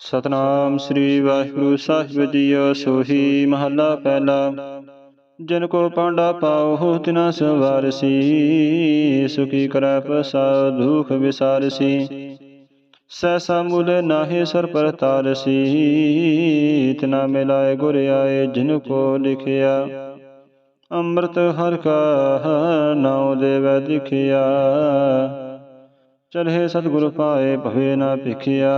ਸਤਨਾਮ ਸ੍ਰੀ ਵਾਹਿਗੁਰੂ ਸਾਹਿਬ ਜੀਓ, ਸੋਹੀ ਮਹੱਲਾ ਪਹਿਲਾ। ਜਿਨ ਕੋ ਪਾਂਡਾ ਪਾਉ ਤਿਨਾ ਸਵਾਰਸੀ। ਸੁਖੀ ਕਰੈ ਪ੍ਰਸਾਦ ਦੁਖ ਵਿਸਾਰਸੀ। ਸੈਸਾ ਮੁਲ ਨਾਹੀ ਸਰ ਪਰ ਤਾਰਸੀ ਤਿਨਾ ਮਿਲਾਏ ਗੁਰ ਆਏ, ਜਿਨ ਕੋ ਲਿਖਿਆ। ਅੰਮ੍ਰਿਤ ਹਰ ਕਾ ਨਾਉ ਦੇਵੈ ਦਿਖਿਆ ਚਲਹਿ ਸਤਿਗੁਰ ਪਾਏ ਭਵੇ ਨਾ ਭਿਖਿਆ,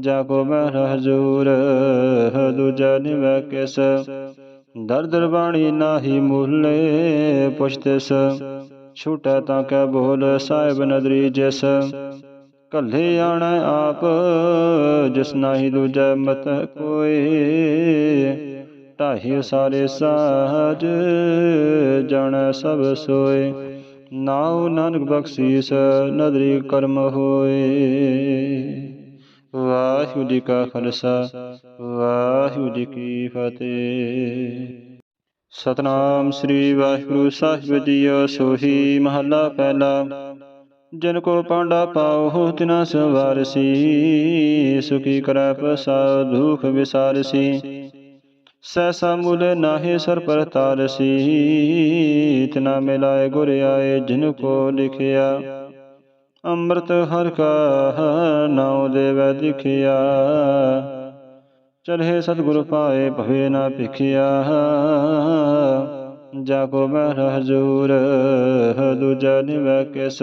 ਜਾ ਕੋ ਮਹਿ ਹਜੂਰ ਦੂਜਾ ਨਿਵੈ ਕਿਸ। ਦਰ ਦਰ ਬਾਣੀ ਨਾਹੀ ਮੂਲੇ ਪੁਛਤਿਸ ਛੂਟੈ ਤਾਂ ਕੈ ਬੋਲ ਸਾਹਿਬ ਨਦਰੀ ਜਿਸ। ਕੱਲੇ ਆਣਾ ਆਪ, ਜਿਸ ਨਾਹੀ ਦੂਜੈ ਮਤ ਕੋਏ ਤਾਹੀ ਸਾਰੇ ਸਾਜ, ਜਾਣੈ ਸਭ ਸੋਏ। ਨਾਉ ਨਾਨਕ ਬਖਸ਼ੀਸ, ਨਦਰੀ ਕਰਮ ਹੋਏ। ਵਾਹਿਗੁਰੂ ਜੀ ਕਾ ਖਾਲਸਾ, ਵਾਹਿਗੁਰੂ ਜੀ ਕੀ ਫਤਿਹ। ਸਤਨਾਮ ਸ੍ਰੀ ਵਾਹਿਗੁਰੂ ਸਾਹਿਬ ਜੀਓ ਸੋਹੀ ਮਹੱਲਾ ਪਹਿਲਾ। ਜਿਨ ਕੋ ਪਾਂਡਾ ਪਾਉ ਤਿਨਾ ਸਵਾਰਸੀ, ਸੁਖੀ ਕਰੈ ਪ੍ਰਸਾਦ, ਦੁਖ ਵਿਸਾਰਸੀ। ਸੈਸਾ ਮੁਲ ਨਾਹੀ ਸਰ ਪਰ ਤਾਰਸੀ ਤਿਨਾ ਮਿਲਾਏ ਗੁਰ ਆਏ ਜਿਨ ਕੋ ਲਿਖਿਆ। ਅੰਮ੍ਰਿਤ ਹਰ ਕਾ ਨਾਉ ਦੇਵੈ ਦਿਖਿਆ ਚਲਹਿ ਸਤਿਗੁਰ ਪਾਏ ਭਵੇ ਨਾ ਭਿਖਿਆ। ਜਾ ਕੋ ਮਹਿ ਹਜੂਰ ਦੂਜਾ ਨਿਵੈ ਕਿਸ।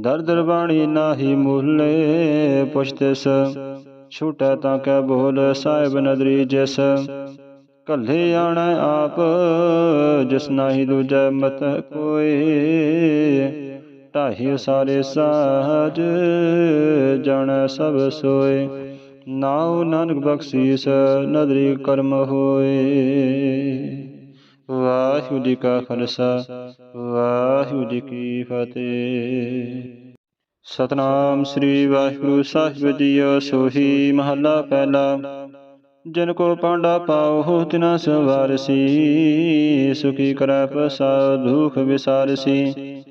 ਦਰ ਦਰ ਬਾਣੀ ਨਾਹੀ ਮੂਲੇ ਪੁਛਤਿਸ ਛੂਟੈ ਤਾਂ ਕੈ ਬੋਲ, ਸਾਹਿਬ ਨਦਰੀ ਜਿਸ। ਕੱਲੇ ਆਣੈ ਆਪ, ਜਿਸ ਨਾਹੀ ਦੂਜੈ ਮਤ ਕੋਏ ਢਾਹੀ ਸਾਰੇ ਸਾਜ, ਜਾਣੈ ਸਭ ਸੋਏ। ਨਾਉ ਨਾਨਕ ਬਖਸ਼ੀਸ, ਨਦਰੀ ਕਰਮ ਹੋਏ। ਵਾਹਿਗੁਰੂ ਜੀ ਕਾ ਖਾਲਸਾ, ਵਾਹਿਗੁਰੂ ਜੀ ਕੀ ਫਤਿਹ। ਸਤਨਾਮ ਸ੍ਰੀ ਵਾਹਿਗੁਰੂ, ਸਾਹਿਬ ਜੀਓ ਸੋਹੀ ਮਹਲਾ ਪਹਿਲਾ। ਜਿਨ ਕੋ ਪਾਂਡਾ ਪਾਉ, ਤਿਨਾ ਸਵਾਰਸੀ ਸੁਖੀ ਕਰੈ ਪ੍ਰਸਾਦ, ਦੁਖ ਵਿਸਾਰਸੀ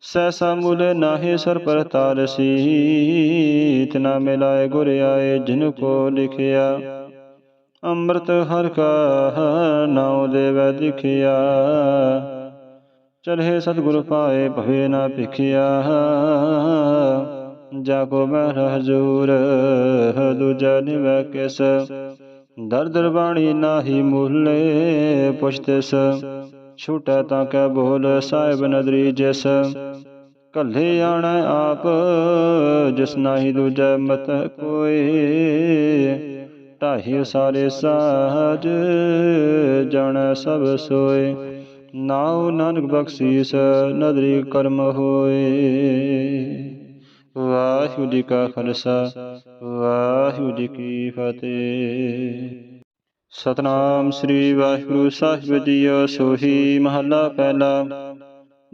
ਸੈਸਾ ਮੁਲ ਨਾਹੀ ਸਰ ਪਰ ਤਾਰਸੀ ਤਿਨਾ ਮਿਲਾਏ ਗੁਰ ਆਏ, ਜਿਨ ਕੋ ਲਿਖਿਆ। ਅੰਮ੍ਰਿਤ ਹਰ ਕਾ ਨਾਉ ਦੇਵੈ ਦਿਖਿਆ ਚਲਹਿ ਸਤਿਗੁਰ ਪਾਏ, ਭਵੇ ਨਾ ਭਿਖਿਆ। ਜਾ ਕੋ ਮਹਿ ਹਜੂਰ ਦੂਜਾ ਨਿਵੈ ਕਿਸ? ਦਰ ਦਰ ਬਾਣੀ ਨਾਹੀ ਮੂਲੇ ਪੁਛਤਿਸ ਛੂਟੈ ਤਾਂ ਕੈ ਬੋਲ ਸਾਹਿਬ ਨਦਰੀ ਜਿਸ। ਕੱਲੇ ਆਣਾ ਆਪ, ਜਿਸ ਨਾਹੀ ਦੂਜਾ ਮਤ ਕੋਏ ਢਾਹੀ ਸਾਰੇ ਸਾਜ, ਜਾਣੈ ਸਭ ਸੋਏ। ਨਾਉ ਨਾਨਕ ਬਖਸ਼ੀਸ, ਨਦਰੀ ਕਰਮ ਹੋਏ। ਵਾਹਿਗੁਰੂ ਜੀ ਕਾ ਖਾਲਸਾ, ਵਾਹਿਗੁਰੂ ਜੀ ਕੀ ਫਤਿਹ। ਸਤਨਾਮ ਸ੍ਰੀ ਵਾਹਿਗੁਰੂ ਸਾਹਿਬ ਜੀਓ ਸੋਹੀ ਮਹੱਲਾ ਪਹਿਲਾ।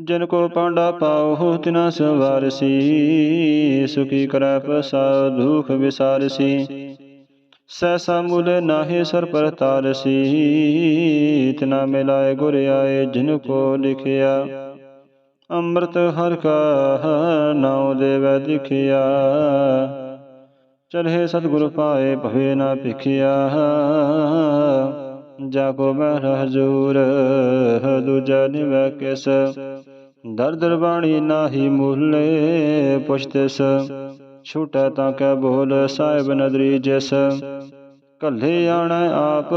ਜਿਨ ਕੋ ਪਾਂਡਾ ਪਾਉ ਤਿਨਾ ਸਵਾਰਸੀ ਸੁਖੀ ਕਰੈ ਪ੍ਰਸਾਦ, ਦੁਖ ਵਿਸਾਰਸੀ ਸੈਸਾ ਮੁਲ ਨਾਹੀ ਸਰ ਪਰ ਤਾਰਸੀ ਤਿਨਾ ਮਿਲਾਏ ਗੁਰ ਆਏ, ਜਿਨ ਕੋ ਲਿਖਿਆ। ਅੰਮ੍ਰਿਤ ਹਰਿ ਕਾ ਨਾਉ ਦੇਵੈ ਦਿਖਿਆ। ਚਲਹਿ ਸਤਿਗੁਰ ਪਾਏ ਭਵੇ ਨਾ ਭਿਖਿਆ। ਜਾ ਕੋ ਮਹਿ ਹਜੂਰ ਦੂਜਾ ਨਿਵੈ ਕਿਸ। ਦਰ ਦਰ ਬਾਣੀ ਨਾਹੀ ਮੂਲੇ ਪੁਛਤਿਸ ਛੂਟੈ ਤਾਂ ਕੈ ਬੋਲ ਸਾਹਿਬ ਨਦਰੀ ਜਿਸ। ਕੱਲੇ ਆਣੈ ਆਪ,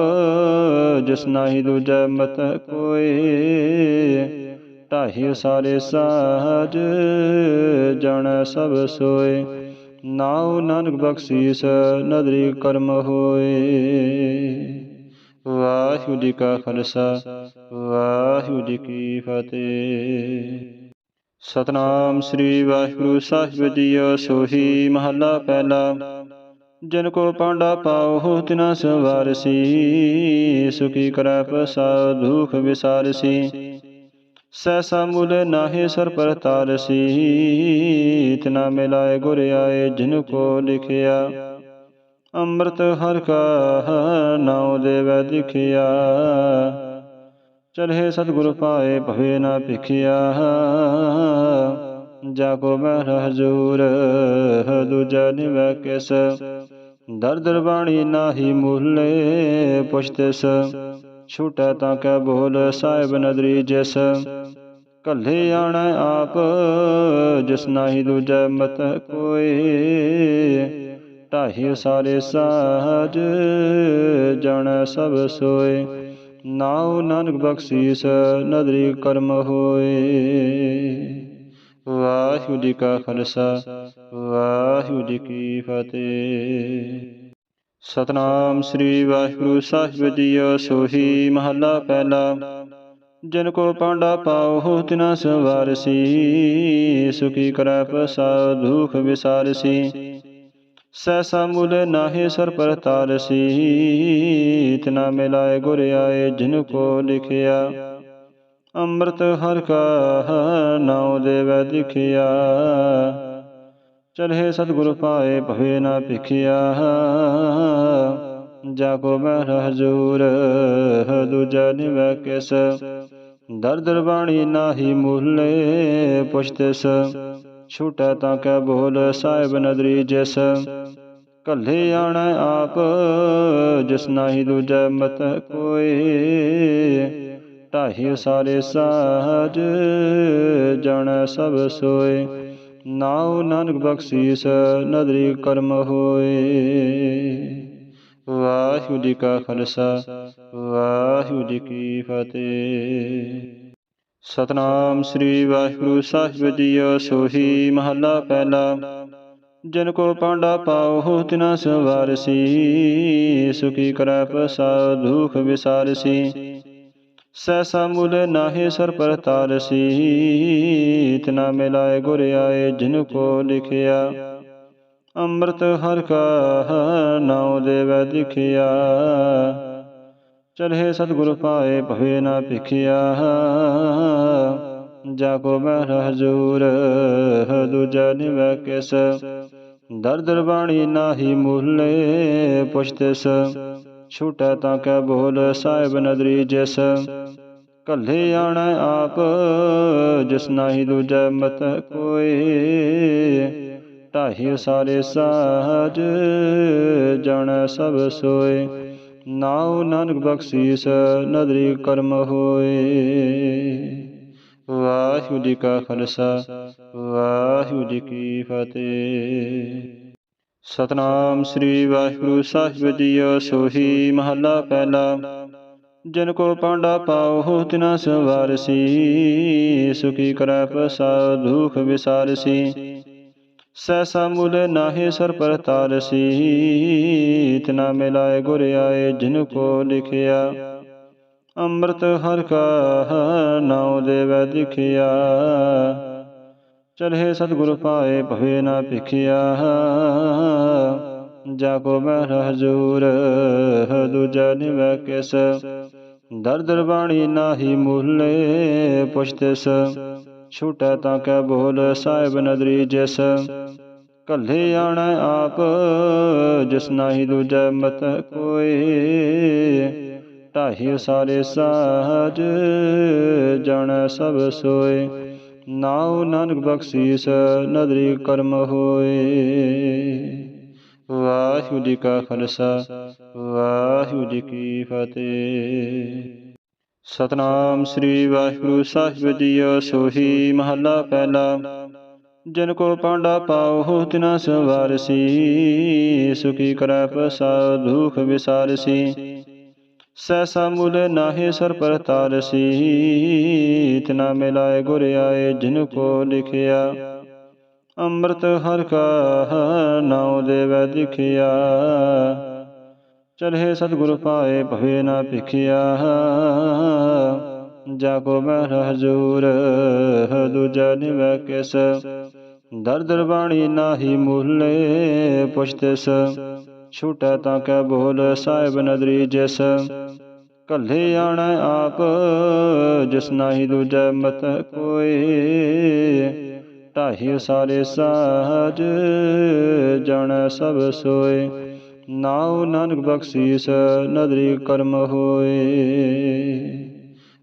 ਜਿਸ ਨਾਹੀ ਦੂਜਾ ਮਤ ਕੋਈ। ਢਾਹੀ ਸਾਰੇ ਸਾਜ, ਜਾਣੈ ਸਭ ਸੋਏ। ਨਾਉ ਨਾਨਕ ਬਖਸ਼ੀਸ, ਨਦਰੀ ਕਰਮ ਹੋਏ। ਵਾਹਿਗੁਰੂ ਜੀ ਕਾ ਖਾਲਸਾ, ਵਾਹਿਗੁਰੂ ਜੀ ਕੀ ਫਤਿਹ। ਸਤਨਾਮ ਸ੍ਰੀ ਵਾਹਿਗੁਰੂ ਸਾਹਿਬ ਜੀਓ ਸੋਹੀ ਮਹੱਲਾ ਪਹਿਲਾ। ਜਿਨ ਕੋ ਪਾਂਡਾ ਪਾਉ ਤਿਨਾ ਸਵਾਰਸੀ। ਸੁਖੀ ਕਰੈ ਪ੍ਰਸਾਦ ਦੁਖ ਵਿਸਾਰਸੀ। ਸੈਸਾ ਮੁਲ ਨਾਹੀ ਸਰ ਪਰ ਤਾਰਸੀ ਤਿਨਾ ਮਿਲਾਏ ਗੁਰ ਆਏ ਜਿਨ ਕੋ ਲਿਖਿਆ। ਅੰਮ੍ਰਿਤ ਹਰ ਕਾ ਨਾਉ ਦੇਵੈ ਦਿਖਿਆ। ਚਲਹਿ ਸਤਿਗੁਰ ਪਾਏ ਭਵੇ ਨਾ ਭਿਖਿਆ। ਜਾ ਕੋ ਮਹਿ ਹਜੂਰ, ਦੂਜਾ ਨਿਵੈ ਕਿਸ। ਦਰ ਦਰ ਬਾਣੀ ਨਾਹੀ ਮੂਲੇ ਪੁਛਤਿਸ ਛੂਟੈ ਤਾਂ ਕੈ ਬੋਲ, ਸਾਹਿਬ ਨਦਰੀ ਜਿਸ। ਕੱਲੇ ਆਣੈ ਆਪ, ਜਿਸ ਨਾਹੀ ਦੂਜਾ ਮਤ ਕੋਏ ਢਾਹੀ ਸਾਰੇ ਸਾਜ, ਜਾਣੈ ਸਭ ਸੋਏ। ਨਾਉ ਨਾਨਕ ਬਖਸ਼ੀਸ, ਨਦਰੀ ਕਰਮ ਹੋਏ। ਵਾਹਿਗੁਰੂ ਜੀ ਕਾ ਖਾਲਸਾ, ਵਾਹਿਗੁਰੂ ਜੀ ਕੀ ਫਤਿਹ। ਸਤਨਾਮ ਸ੍ਰੀ ਵਾਹਿਗੁਰੂ ਸਾਹਿਬ ਜੀਓ ਸੋਹੀ ਮਹੱਲਾ ਪਹਿਲਾ। ਜਿਨ ਕੋ ਪਾਂਡਾ ਪਾਉ ਤਿਨਾ ਸਵਾਰਸੀ। ਸੁਖੀ ਕਰੈ ਪ੍ਰਸਾਦ ਦੁਖ ਵਿਸਾਰਸੀ। ਸੈਸਾ ਮੁਲ ਨਾਹੀ ਸਰ ਪਰ ਤਾਰਸੀ। ਤਿਨਾ ਮਿਲਾਏ ਗੁਰ ਆਏ, ਜਿਨ ਕੋ ਲਿਖਿਆ। ਅੰਮ੍ਰਿਤ ਹਰ ਕਾ ਨਾਉ ਦੇਵੈ ਦਿਖਿਆ। ਚਲਹਿ ਸਤਿਗੁਰ ਪਾਏ, ਭਵੇ ਨਾ ਭਿਖਿਆ। ਜਾ ਕੋ ਮਹਿ ਹਜੂਰ ਦੂਜਾ ਨਿਵੈ ਕਿਸ। ਦਰ ਦਰ ਬਾਣੀ ਨਾਹੀ ਮੂਲੇ ਪੁਛਤਿਸ, ਛੂਟੈ ਤਾਂ ਕੈ ਬੋਲ ਸਾਹਿਬ ਨਦਰੀ ਜਿਸ। ਕੱਲੇ ਆਣਾ ਆਪ, ਜਿਸ ਨਾਹੀ ਦੂਜਾ ਮਤ ਕੋਏ। ਢਾਹੀ ਸਾਰੇ ਸਾਜ, ਜਾਣੈ ਸਭ ਸੋਏ। ਨਾਉ ਨਾਨਕ ਬਖਸ਼ੀਸ, ਨਦਰੀ ਕਰਮ ਹੋਏ। ਵਾਹਿਗੁਰੂ ਜੀ ਕਾ ਖਾਲਸਾ। ਵਾਹਿਗੁਰੂ ਜੀ ਕੀ ਫਤਿਹ। ਸਤਨਾਮ ਸ੍ਰੀ ਵਾਹਿਗੁਰੂ ਸਾਹਿਬ ਜੀਓ ਸੋਹੀ ਮਹੱਲਾ ਪਹਿਲਾ। ਜਿਨ ਕੋ ਪਾਂਡਾ ਪਾਉ ਤਿਨਾ ਸਵਾਰਸੀ ਸੁਖੀ ਕਰੈ ਪ੍ਰਸਾਦ ਦੁਖ ਵਿਸਾਰਸੀ ਸੈਸਾ ਮੁਲ ਨਾਹੀ ਸਰ ਪਰ ਤਾਰਸੀ ਤਿਨਾ ਮਿਲਾਏ ਗੁਰ ਆਏ, ਜਿਨ ਕੋ ਲਿਖਿਆ। ਅੰਮ੍ਰਿਤ ਹਰ ਕਾ ਨਾਉ ਦੇਵੈ ਦਿਖਿਆ। ਚਲਹਿ ਸਤਿਗੁਰ ਪਾਏ ਭਵੇ ਨਾ ਭਿਖਿਆ, ਜਾ ਕੋ ਮਹਿ ਹਜੂਰ ਦੂਜਾ ਨਿਵੈ ਕਿਸ। ਦਰ ਦਰ ਬਾਣੀ ਨਾਹੀ ਮੂਲੇ ਪੁਛਤਿਸ ਛੂਟੈ ਤਾਂ ਕੈ ਬੋਲ ਸਾਹਿਬ ਨਦਰੀ ਜਿਸ। ਕੱਲੇ ਆਣਾ ਆਪ, ਜਿਸ ਨਾਹੀ ਦੂਜੈ ਮਤ ਕੋਏ ਢਾਹੀ ਸਾਰੇ ਸਾਜ, ਜਾਣੈ ਸਭ ਸੋਏ। ਨਾਉ ਨਾਨਕ ਬਖਸ਼ੀਸ, ਨਦਰੀ ਕਰਮ ਹੋਏ। ਵਾਹਿਗੁਰੂ ਜੀ ਕਾ ਖਾਲਸਾ, ਵਾਹਿਗੁਰੂ ਜੀ ਕੀ ਫਤਿਹ। ਸਤਨਾਮ ਸ੍ਰੀ ਵਾਹਿਗੁਰੂ ਸਾਹਿਬ ਜੀਓ ਸੋਹੀ ਮਹਲਾ ਪਹਿਲਾ। ਜਿਨ ਕੋ ਪਾਂਡਾ ਪਾਉ ਤਿਨਾ ਸਵਾਰਸੀ। ਸੁਖੀ ਕਰੈ ਪ੍ਰਸਾਦ, ਦੁਖ ਵਿਸਾਰਸੀ। ਸੈਸਾ ਮੁਲ ਨਾਹੀ ਸਰ ਪਰ ਤਾਰਸੀ ਤਿਨਾ ਮਿਲਾਏ ਗੁਰ ਆਏ ਜਿਨ ਕੋ ਲਿਖਿਆ। ਅੰਮ੍ਰਿਤ ਹਰ ਕਾ ਨਾਉ ਦੇਵੈ ਦਿਖਿਆ। ਚਲਹਿ ਸਤਿਗੁਰ ਪਾਏ ਭਵੇ ਨਾ ਭਿਖਿਆ। ਜਾ ਕੋ ਮਹਿ ਹਜੂਰ, ਦੂਜਾ ਨਿਵੈ ਕਿਸ। ਦਰ ਦਰ ਬਾਣੀ ਨਾਹੀ ਮੂਲੇ ਪੁਛਤਿਸ ਛੂਟੈ ਤਾਂ ਕੈ ਬੋਲ, ਸਾਹਿਬ ਨਦਰੀ ਜਿਸ। ਕੱਲੇ ਆਣੈ ਆਪ ਜਿਸ ਨਾਹੀ ਦੂਜੈ ਮਤ ਕੋਏ ਢਾਹੀ ਸਾਰੇ ਸਾਜ, ਜਾਣੈ ਸਭ ਸੋਏ। ਨਾਉ ਨਾਨਕ ਬਖਸ਼ੀਸ, ਨਦਰੀ ਕਰਮ ਹੋਏ। ਵਾਹਿਗੁਰੂ ਜੀ ਕਾ ਖਾਲਸਾ, ਵਾਹਿਗੁਰੂ ਜੀ ਕੀ ਫਤਿਹ। ਸਤਨਾਮ ਸ੍ਰੀ ਵਾਹਿਗੁਰੂ ਸਾਹਿਬ ਜੀਓ ਸੋਹੀ ਮਹੱਲਾ ਪਹਿਲਾ। ਜਿਨ ਕੋ ਪਾਂਡਾ ਪਾਉ ਤਿਨਾ ਸਵਾਰਸੀ। ਸੁਖੀ ਕਰੈ ਪ੍ਰਸਾਦ ਦੁਖ ਵਿਸਾਰਸੀ। ਸੈਸਾ ਮੁਲ ਨਾਹੀ ਸਰ ਪਰ ਤਾਰਸੀ ਤਿਨਾ ਮਿਲਾਏ ਗੁਰ ਆਏ, ਜਿਨ ਕੋ ਲਿਖਿਆ। ਅੰਮ੍ਰਿਤ ਹਰ ਕਾ ਨਾਉ ਦੇਵੈ ਦਿਖਿਆ। ਚਲਹਿ ਸਤਿਗੁਰ ਪਾਏ ਭਵੇ ਨਾ ਭਿਖਿਆ। ਜਾ ਕੋ ਮਹਿ ਹਜੂਰ ਦੂਜਾ ਨਿਵੈ ਕਿਸ। ਦਰ ਦਰ ਬਾਣੀ ਨਾਹੀ ਮੂਲੇ ਪੁਛਤਿਸ ਛੂਟੈ ਤਾਂ ਕੈ ਬੋਲ ਸਾਹਿਬ ਨਦਰੀ ਜਿਸ। ਕੱਲੇ ਆਣਾ ਆਪ, ਜਿਸ ਨਾਹੀ ਦੂਜੈ ਮਤ ਕੋਏ। ਢਾਹੀ ਸਾਰੇ ਸਾਜ, ਜਾਣੈ ਸਭ ਸੋਏ। ਨਾਉ ਨਾਨਕ ਬਖਸ਼ੀਸ, ਨਦਰੀ ਕਰਮ ਹੋਏ।